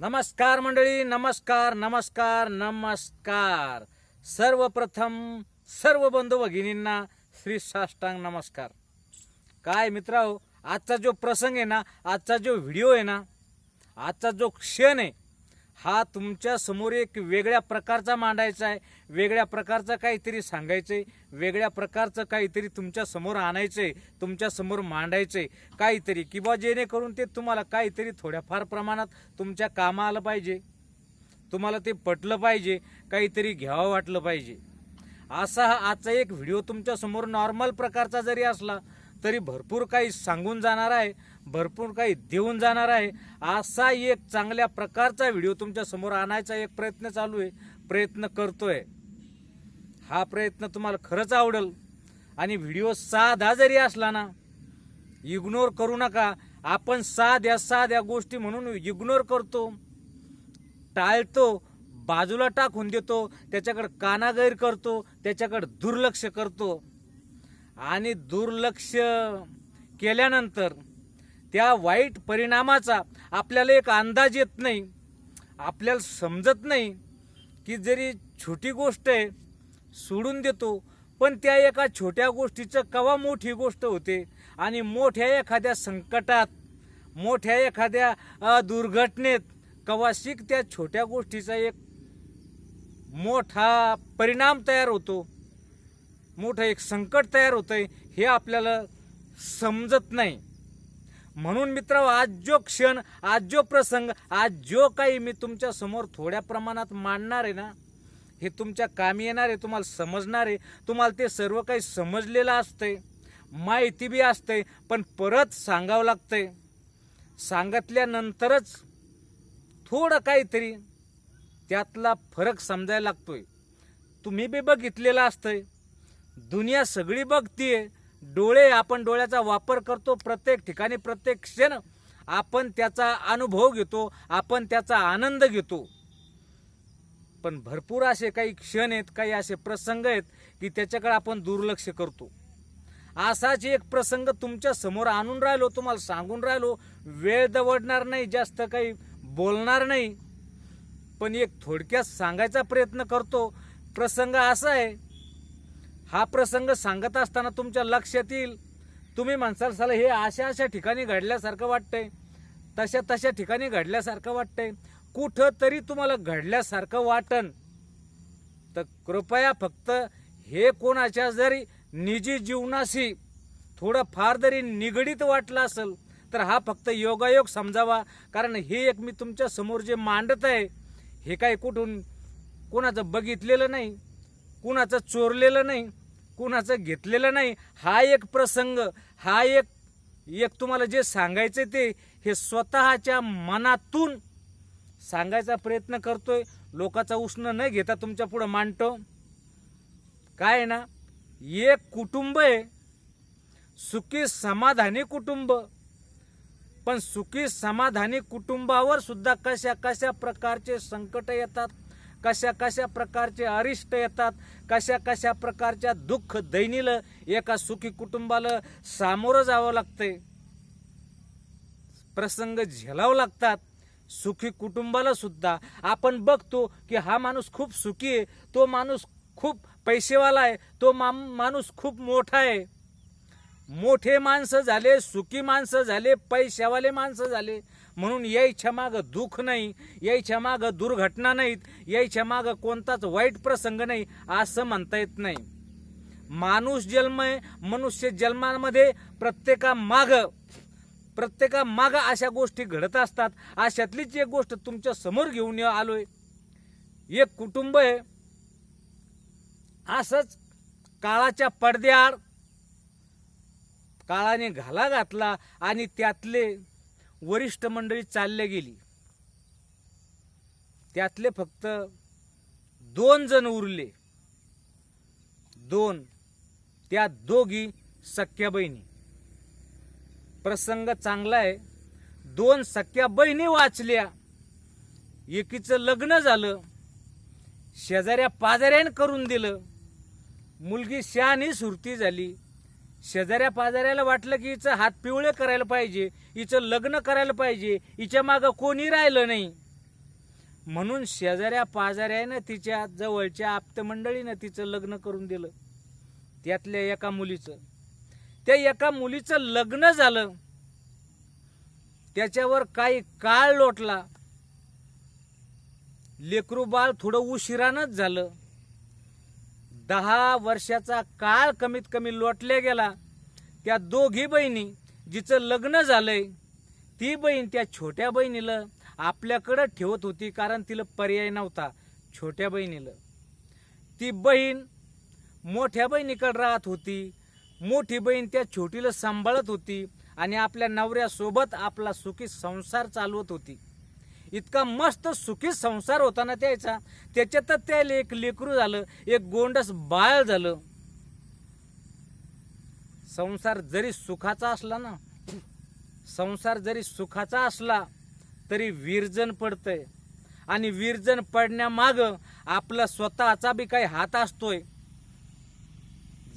नमस्कार मंडळी नमस्कार नमस्कार नमस्कार. सर्वप्रथम सर्व बंधू भगिनींना श्री साष्टांग नमस्कार. काय मित्रांनो आजचा जो प्रसंग आहे ना आजचा जो व्हिडिओ आहे ना आजचा जो क्षण आहे हा तुमच्यासमोर एक वेगळ्या प्रकारचा मांडायचा आहे. वेगळ्या प्रकारचा काहीतरी सांगायचं आहे वेगळ्या प्रकारचं काहीतरी तुमच्यासमोर आणायचं आहे तुमच्यासमोर मांडायचं आहे काहीतरी किंवा जेणेकरून ते तुम्हाला काहीतरी थोड्याफार प्रमाणात तुमच्या कामा आलं पाहिजे. तुम्हाला ते पटलं पाहिजे. काहीतरी घ्यावं वाटलं पाहिजे. असा हा आजचा एक व्हिडिओ तुमच्यासमोर नॉर्मल प्रकारचा जरी असला तरी भरपूर काही सांगून जाणार आहे भरपूर काही देऊन जाणार आहे. असा एक चांगल्या प्रकारचा व्हिडिओ तुमच्यासमोर आणायचा एक प्रयत्न चालू आहे. प्रयत्न करतोय. हा प्रयत्न तुम्हाला खरंच आवडेल. आणि व्हिडिओ साधा जरी असला ना इग्नोर करू नका. आपण साध्या साध्या गोष्टी म्हणून इग्नोर करतो. टाळतो बाजूला टाकून देतो त्याच्याकडे कानागैर करतो त्याच्याकडे दुर्लक्ष करतो. आणि दुर्लक्ष केल्यानंतर त्या वाईट परिणामाचा आपल्याला एक अंदाज येत नाही. आपल्याला समजत नाही की जरी छोटी गोष्ट आहे सोडून देतो पण त्या एका छोट्या गोष्टीचं कवा मोठी गोष्ट होते? आणि मोठ्या एखाद्या संकटात मोठ्या एखाद्या दुर्घटनेत कवाशिक त्या छोट्या गोष्टीचा एक मोठा परिणाम तयार होतो? मोठं एक संकट तयार होतंय हे आपल्याला समजत नाही. म्हणून मित्र आज जो क्षण आज जो प्रसंग आज जो काही मी तुमच्यासमोर थोड्या प्रमाणात मांडणार आहे ना हे तुमच्या कामी येणार आहे तुम्हाला समजणार आहे. तुम्हाला ते सर्व काही समजलेलं असतंय माहिती बी असते पण परत सांगावं लागतंय. सांगितल्यानंतरच थोडं काहीतरी त्यातला फरक समजायला लागतोय. तुम्ही बी बघितलेलं असतंय. दुनिया सगळी बघतीये. डोळे आपण डोळ्याचा वापर करतो प्रत्येक ठिकाणी प्रत्येक क्षण. आपण त्याचा अनुभव घेतो आपण त्याचा आनंद घेतो. पण भरपूर असे काही क्षण आहेत काही असे प्रसंग आहेत की त्याच्याकडे आपण दुर्लक्ष करतो. असाच एक प्रसंग तुमच्यासमोर आणून राहिलो तुम्हाला सांगून राहिलो वेळ दवडणार नाही जास्त काही बोलणार नाही. पण एक थोडक्यात सांगायचा प्रयत्न करतो. प्रसंग असा आहे हा प्रसंग सांगत असताना तुमच्या लक्षात येईल. तुम्ही म्हणसाल साला हे अशा अशा ठिकाणी घडल्यासारखं वाटतंय. तशा तशा ठिकाणी घडल्यासारखं वाटतंय. कुठं तरी तुम्हाला घडल्यासारखं वाटन. तर कृपया फक्त हे कोणाच्या जरी निजी जीवनाशी थोडं फार जरी निगडीत वाटलं असेल तर हा फक्त योगायोग समजावा. कारण हे एक मी तुमच्यासमोर जे मांडत आहे हे काही कुठून कोणाचं बघितलेलं नाही. कुणाचं चोरलेलं नाही कुणाचं घेतलेलं नाही. हा एक प्रसंग हा एक एक तुम्हाला जे सांगायचं ते हे स्वतःच्या मनातून सांगायचा प्रयत्न करतोय. लोकाचा उष्ण न घेता तुमच्या पुढं मांडतो. काय आहे ना एक कुटुंब आहे. सुखी समाधानी कुटुंब. पण सुखी समाधानी कुटुंबावर सुद्धा कशा कशा प्रकारचे संकट येतात? कशा कशा प्रकारचे अरिष्ट येतात कशा कशा प्रकारच्या दुःख दैनीलं एका सुखी कुटुंबाला सामोरं जावं लागते प्रसंग झेलावं लागतात. सुखी कुटुंबाला सुद्धा. आपण बघतो की हा माणूस खूप सुखी आहे तो माणूस खूप पैसेवाला आहे तो मा माणूस खूप मोठा आहे. मोठे माणसं झाले सुखी माणसं झाले पैशावाले माणसं झाले. म्हणून यायच्या मागं दुःख नाही यायच्या मागं दुर्घटना नाहीत यायच्या मागं कोणताच वाईट प्रसंग नाही असं म्हणता येत नाही. माणूस जन्म आहे मनुष्य जन्मामध्ये प्रत्येका माग प्रत्येका माग अशा गोष्टी घडत असतात अशातलीच एक गोष्ट तुमच्यासमोर घेऊन ये- आलोय. एक कुटुंब आहे असंच काळाच्या पडद्याआड काळाने घाला घातला आणि त्यातले वरिष्ठ मंडळी चालले गेली. त्यातले फक्त दोन जण उरले. दोन त्या दोघी सख्या बहिणी. प्रसंग चांगला आहे. दोन सख्या बहिणी वाचल्या. एकीचं लग्न झालं. शेजाऱ्या पाजाऱ्याने करून दिलं. मुलगी शहाणी सुरती झाली. शेजाऱ्या पाजाऱ्याला वाटलं की हिचं हात पिवळे करायला पाहिजे हिचं लग्न करायला पाहिजे हिच्या मागं कोणी राहिलं नाही. म्हणून शेजाऱ्या पाजाऱ्यानं तिच्या जवळच्या आप्तमंडळीनं तिचं लग्न करून दिलं. त्यातल्या एका मुलीचं. त्या एका मुलीचं लग्न झालं. त्याच्यावर काही काळ लोटला. लेकरू बाळ थोडं उशिरानंच झालं. दहा वर्षाचा काळ कमीत कमी लोटल्या गेला. त्या दोघी बहिणी जिचं लग्न झालंय ती बहीण त्या छोट्या बहिणीला आपल्याकडं ठेवत होती कारण तिला पर्याय नव्हता छोट्या बहिणीला. ती बहीण मोठ्या बहिणीकडे राहत होती मोठी बहीण त्या छोटीला सांभाळत होती आणि आपल्या नवऱ्यासोबत आपला सुखी संसार चालवत होती. इतका मस्त सुखी संसार होता ना त्याचा. त्याच्यातच त्याला एक लेकरू झालं एक गोंडस बाळ झालं. संसार जरी सुखाचा असला ना संसार जरी सुखाचा असला तरी विरजन पडतंय. आणि विरजन पडण्यामाग आपला स्वतःचा बी काही हात असतोय.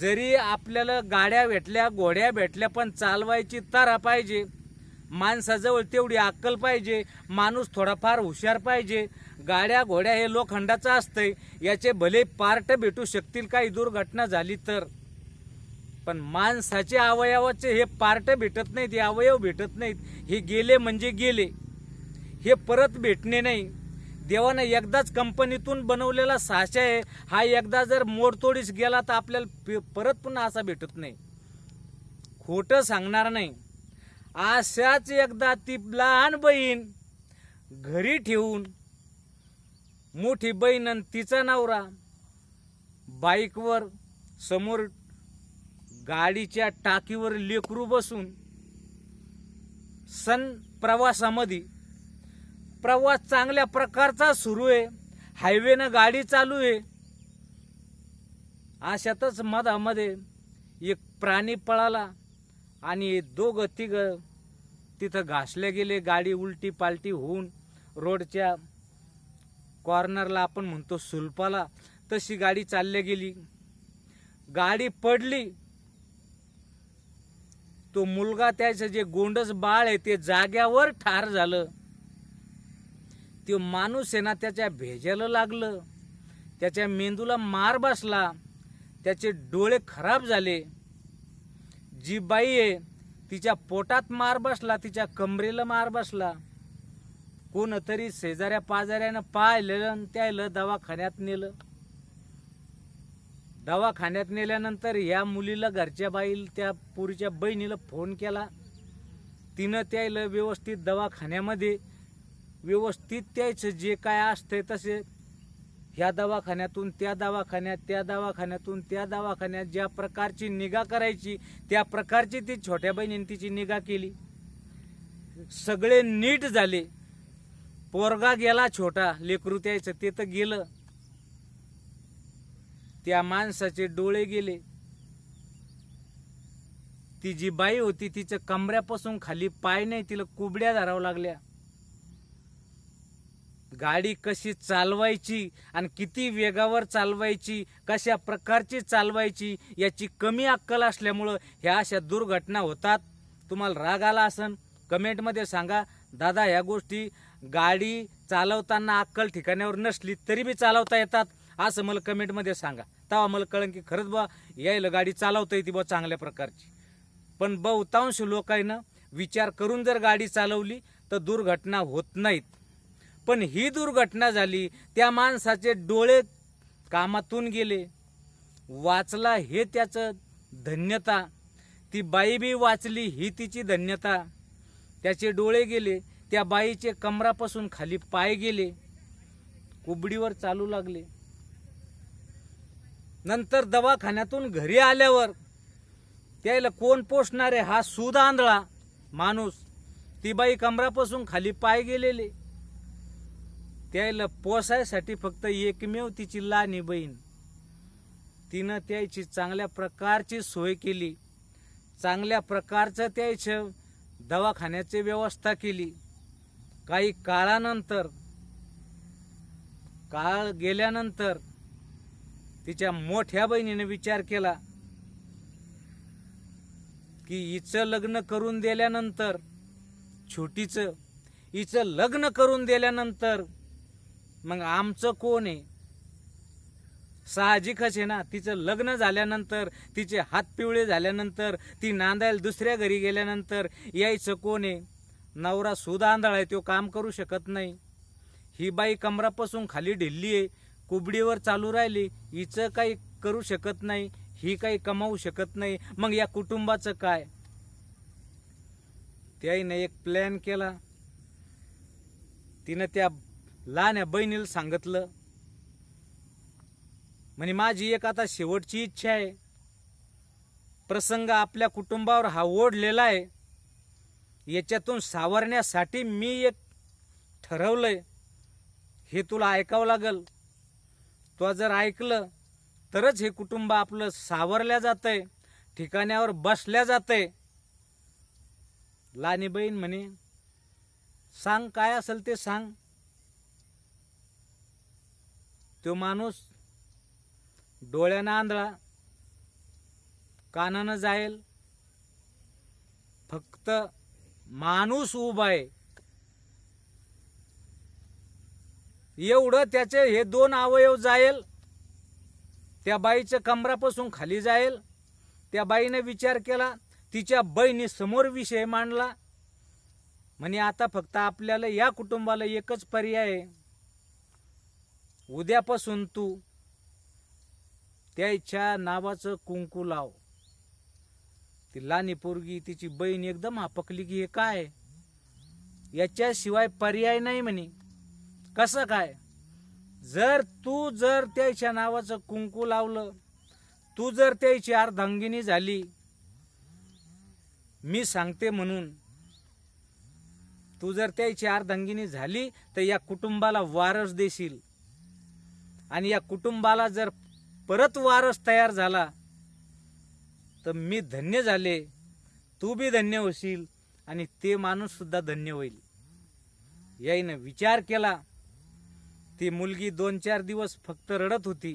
जरी आपल्याला गाड्या भेटल्या घोड्या भेटल्या पण चालवायची तारा पाहिजे. माणसाजवळ तेवढी अक्कल पाहिजे माणूस थोडाफार हुशार पाहिजे. गाड्या घोड्या हे लोखंडाचं असतंय याचे भले पार्ट भेटू शकतील काही दुर्घटना झाली तर. पण माणसाचे अवयवाचे हे पार्ट भेटत नाहीत हे अवयव भेटत नाहीत हे गेले म्हणजे गेले. हे परत भेटणे नाही. देवानं एकदाच कंपनीतून बनवलेला साचा आहे हा एकदा जर मोडतोडीस गेला तर आपल्याला परत पुन्हा असा भेटत नाही. खोटं सांगणार नाही. अशाच एकदा ती लहान बहीण घरी ठेवून मोठी बहीण आणि तिचा नवरा बाईकवर समोर गाडीच्या टाकीवर लेकरू बसून सन प्रवासामध्ये. प्रवास चांगल्या प्रकारचा सुरू आहे. हायवेनं गाडी चालू आहे. अशातच मधामध्ये एक प्राणी पळाला. आणि दोघं तिघं तिथं घासले गेले गाडी उलटी पालटी होऊन रोडच्या कॉर्नरला आपण म्हणतो सुलपाला तशी गाडी चालली गेली. गाडी पडली. तो मुलगा त्याचं जे गोंडस बाळ आहे ते जाग्यावर ठार झालं. तो माणूस आहे ना त्याच्या भेजायला लागलं. त्याच्या मेंदूला मार बसला. त्याचे डोळे खराब झाले. जी बाई आहे तिच्या पोटात मार बसला तिच्या कमरेला मार बसला. कोणतरी शेजाऱ्या पाजाऱ्यानं पाहिलं आणि त्याला दवाखान्यात नेलं. दवाखान्यात नेल्यानंतर या मुलीला घरच्या बाईल त्या पुरीच्या बहिणीला फोन केला. तिनं त्याला व्यवस्थित दवाखान्यामध्ये व्यवस्थित त्याचं जे काय असतंय तसे ह्या दवाखान्यातून त्या दवाखान्यात त्या दवाखान्यातून त्या दवाखान्यात ज्या प्रकारची निगा करायची त्या प्रकारची ती छोट्या बहिणीने तिची निगा केली. सगळे नीट झाले. पोरगा गेला छोटा लेकरू ते तर गेलं. त्या माणसाचे डोळे गेले. ती जी बाई होती तिच्या कमऱ्यापासून खाली पाय नाही तिला कुबड्या धरावं लागल्या. गाडी कशी चालवायची आणि किती वेगावर चालवायची कशा प्रकारची चालवायची याची कमी अक्कल असल्यामुळं ह्या अशा दुर्घटना होतात. तुम्हाला राग आला असन कमेंटमध्ये सांगा. दादा ह्या गोष्टी गाडी चालवताना अक्कल ठिकाण्यावर नसली तरी बी चालवता येतात असं मला कमेंटमध्ये सांगा. तेव्हा मला कळन की खरंच बा यायला गाडी चालवता येते बा चांगल्या प्रकारची. पण बहुतांश लोकांना विचार करून जर गाडी चालवली तर दुर्घटना होत नाहीत. पण ही दुर्घटना झाली त्या माणसाचे डोळे कामातून गेले. वाचला हे त्याचं धन्यता. ती बाई बी वाचली ही तिची धन्यता. त्याचे डोळे गेले त्या बाईचे कमरापासून खाली पाय गेले. कुबडीवर चालू लागले. नंतर दवाखान्यातून घरी आल्यावर त्याला कोण पोसणारे हा सूद आंधळा माणूस. ती बाई कमरापासून खाली पाय गेलेले. त्याला पोसायसाठी फक्त एकमेव तिची लहानी बहीण. तिनं त्याची चांगल्या प्रकारची सोय केली. चांगल्या प्रकारचं त्याचं दवाखान्याची व्यवस्था केली. काही काळानंतर काळ गेल्यानंतर तिच्या मोठ्या बहिणीने विचार केला की हिचं लग्न करून दिल्यानंतर छोटीचं हिचं लग्न करून दिल्यानंतर मग आमचं कोण आहे? साहजिकच आहे ना तिचं लग्न झाल्यानंतर तिचे हात पिवळे झाल्यानंतर ती नांदायला दुसऱ्या घरी गेल्यानंतर यायचं कोण आहे? नवरा सुदांधळ आहे तो काम करू शकत नाही. ही बाई कमरापासून खाली ढिल्ली आहे कुबडीवर चालू राहिली हिचं काही करू शकत नाही ही काही कमावू शकत नाही. मग या कुटुंबाचं काय? त्याईनं एक प्लॅन केला. तिनं त्या लहान्या बहिणीला सांगितलं म्हणे माझी एक आता शेवटची इच्छा आहे. प्रसंग आपल्या कुटुंबावर हा ओढलेला आहे. याच्यातून सावरण्यासाठी मी एक ठरवलंय. हे तुला ऐकावं लागल. तो जर ऐकलं तरच हे कुटुंब आपलं सावरल्या जातंय ठिकाण्यावर बसल्या जातंय. लानी बहीण म्हणे सांग काय असेल ते सांग. तो माणूस डोळ्यानं आंधळा कानानं जाईल फक्त माणूस उभा आहे. एवढं त्याचे हे दोन अवयव जाईल त्या बाईच्या कमरापासून खाली जाईल त्या बाईने विचार केला तिच्या बहिणी समोर विषय मांडला म्हणे आता फक्त आपल्याला या कुटुंबाला एकच पर्याय आहे. उद्यापासून तू त्याच्या नावाचं कुंकू लाव. ती लहानी पोरगी तिची बहीण एकदम हापकली की हे काय? याच्याशिवाय पर्याय नाही म्हणे. कसं काय? जर तू जर त्याच्या नावाचं कुंकू लावलं तू जर त्याची अर्धांगिनी झाली मी सांगते म्हणून तू जर त्याची अर्धांगिनी झाली तर या कुटुंबाला वारस देशील. आणि या कुटुंबाला जर परत वारस तयार झाला तर मी धन्य झाले तू बी धन्य होशील आणि ते माणूस सुद्धा धन्य होईल. याईनं विचार केला ती मुलगी दोन चार दिवस फक्त रडत होती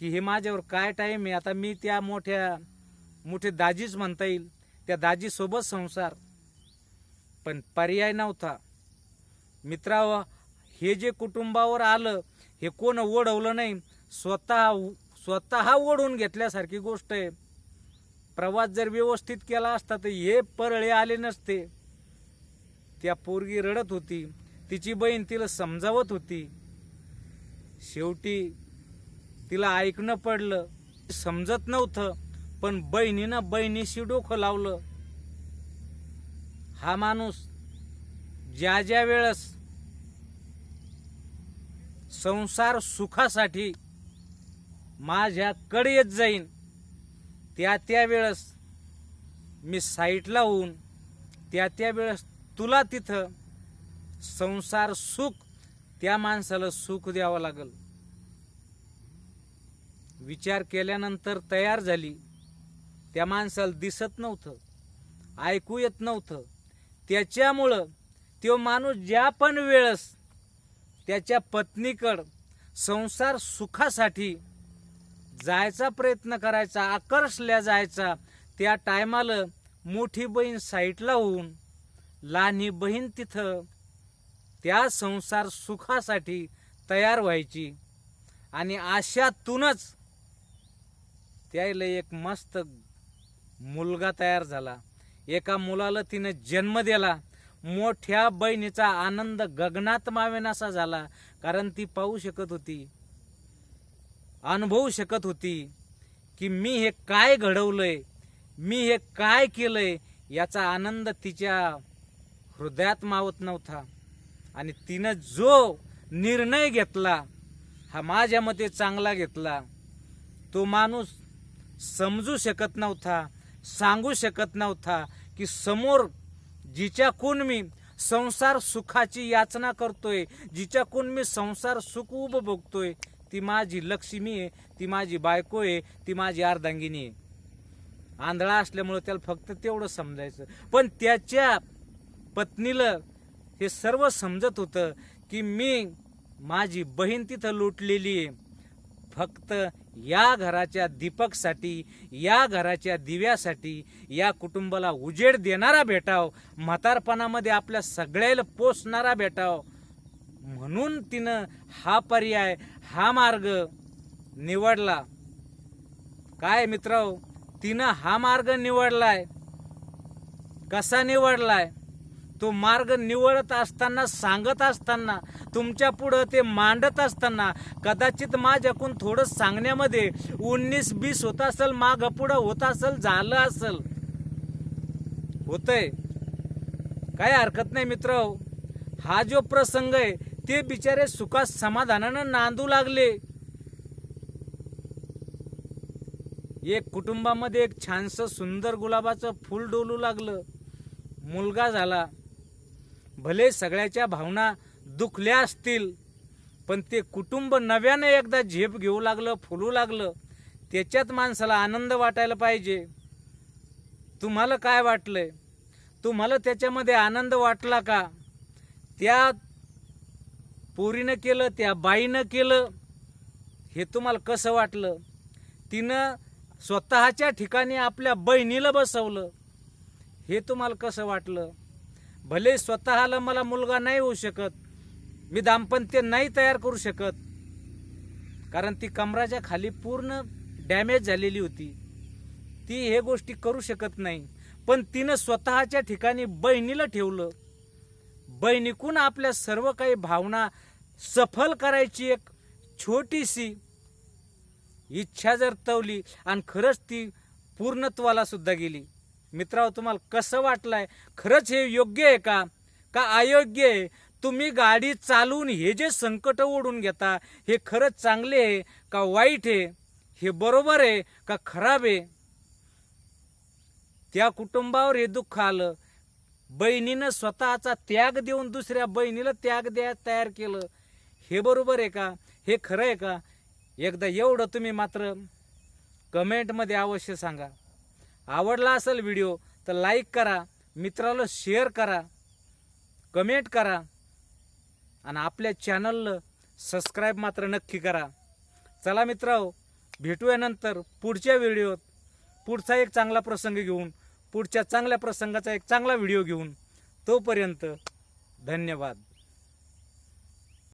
की हे माझ्यावर काय टाईम आहे? आता मी त्या मोठ्या मोठे दाजीच म्हणता येईल त्या दाजीसोबत संसार. पण पर्याय नव्हता. मित्राव हे जे कुटुंबावर आलं हे कोण ओढवलं नाही स्वतः स्वतः ओढून घेतल्यासारखी गोष्ट आहे. प्रवास जर व्यवस्थित केला असता तर हे परळे आले नसते. त्या पोरगी रडत होती तिची बहीण तिला समजावत होती. शेवटी तिला ऐकणं पडलं समजत नव्हतं पण बहिणीनं बहिणीशी डोकं लावलं. हा माणूस ज्या ज्या वेळेस संसार सुखासाठी माझ्याकडे येत जाईन. त्या त्या वेळेस मी साईटला होऊन त्या त्या वेळेस तुला तिथं संसार सुख त्या माणसाला सुख द्यावं लागल. विचार केल्यानंतर तयार झाली. त्या माणसाला दिसत नव्हतं ऐकू येत नव्हतं. त्याच्यामुळं तो माणूस ज्या पण वेळेस त्याच्या पत्नीकड संसार सुखासाठी जायचा प्रयत्न करायचा आकर्षल्या जायचा. त्या टायमाला मोठी बहीण साईटला होऊन लहानी बहीण तिथं त्या संसार सुखासाठी तयार व्हायची. आणि अशातूनच त्याला एक मस्त मुलगा तयार झाला. एका मुलाला तिनं जन्म दिला. मोठ्या बहिणीचा आनंद गगनात मावेनासा झाला कारण ती पाहू शकत होती अनुभवू शकत होती की मी हे काय घडवलंय मी हे काय केलंय याचा आनंद तिच्या हृदयात मावत नव्हता. आणि तिनं जो निर्णय घेतला हा माझ्या मते चांगला घेतला. तो माणूस समजू शकत नव्हता सांगू शकत नव्हता की समोर जिच्याकून मी संसार सुखाची याचना करतोय जिच्याकून मी संसार सुख उपभोगतोय ती माझी लक्ष्मी आहे ती माझी बायको आहे ती माझी अर्धांगिनी आहे. आंधळा असल्यामुळे त्याला फक्त तेवढं समजायचं. पण त्याच्या पत्नीला हे सर्व समजत होतं की मी माझी बहीण तिथं लुटलेली आहे. फक्त या घराच्या दीपकसाठी या घराच्या दिव्यासाठी या कुटुंबाला उजेड देणारा भेटाव म्हातारपणामध्ये आपल्या सगळ्याला पोचणारा भेटाव. म्हणून तिनं हा पर्याय हा मार्ग निवडला. काय मित्र तिनं हा मार्ग निवडलाय. कसा निवडलाय? तो मार्ग निवडत असताना सांगत असताना तुमच्या पुढं ते मांडत असताना कदाचित माझ्याकून थोडं सांगण्यामध्ये उन्नीस बीस होत असेल माग पुढं होत असेल झालं असेल. होतंय. काय हरकत नाही मित्र. हा जो प्रसंग आहे ते बिचारे सुखात समाधानानं नांदू लागले. एक कुटुंबामध्ये एक छानसं सुंदर गुलाबाचं फूल डोलू लागलं. मुलगा झाला. भले सगळ्याच्या भावना दुखल्या असतील पण ते कुटुंब नव्यानं एकदा झेप घेऊ लागलं फुलू लागलं त्याच्यात माणसाला आनंद वाटायला पाहिजे. तुम्हाला काय वाटलंय? तुम्हाला त्याच्यामध्ये आनंद वाटला का? त्या पोरीनं केलं त्या बाईनं केलं हे तुम्हाला कसं वाटलं? तिनं स्वतःच्या ठिकाणी आपल्या बहिणीला बसवलं हे तुम्हाला कसं वाटलं? भले स्वतःला मला मुलगा नाही होऊ शकत मी दाम्पत्य नाही तयार करू शकत कारण ती कमराच्या खाली पूर्ण डॅमेज झालेली होती. ती हे गोष्टी करू शकत नाही. पण तिनं स्वतःच्या ठिकाणी बहिणीला ठेवलं. बहिणीकून आपल्या सर्व काही भावना सफल करायची एक छोटीशी इच्छा जर तवली आणि खरंच ती पूर्णत्वाला सुद्धा गेली. मित्रांनो तुम्हाला कसं वाटलंय? खरंच हे योग्य आहे का? का अयोग्य आहे? तुम्ही गाडी चालवून हे जे संकट ओढून घेता हे खरंच चांगले आहे का वाईट आहे? हे बरोबर आहे का खराब आहे? त्या कुटुंबावर हे दुःख आलं. बहिणीनं स्वतःचा त्याग देऊन दुसऱ्या बहिणीला त्याग द्या तयार केलं. हे बरोबर आहे का? हे खरं आहे का? एकदा एवढं तुम्ही मात्र कमेंटमध्ये अवश्य सांगा. आवडला असेल व्हिडिओ तर लाईक करा मित्राला शेअर करा कमेंट करा आणि आपल्या चॅनलला सबस्क्राईब मात्र नक्की करा. चला मित्रांनो भेटूया नंतर पुढच्या व्हिडिओत पुढचा एक चांगला प्रसंग घेऊन पुढच्या चांगल्या प्रसंगाचा एक चांगला व्हिडिओ घेऊन तोपर्यंत धन्यवाद.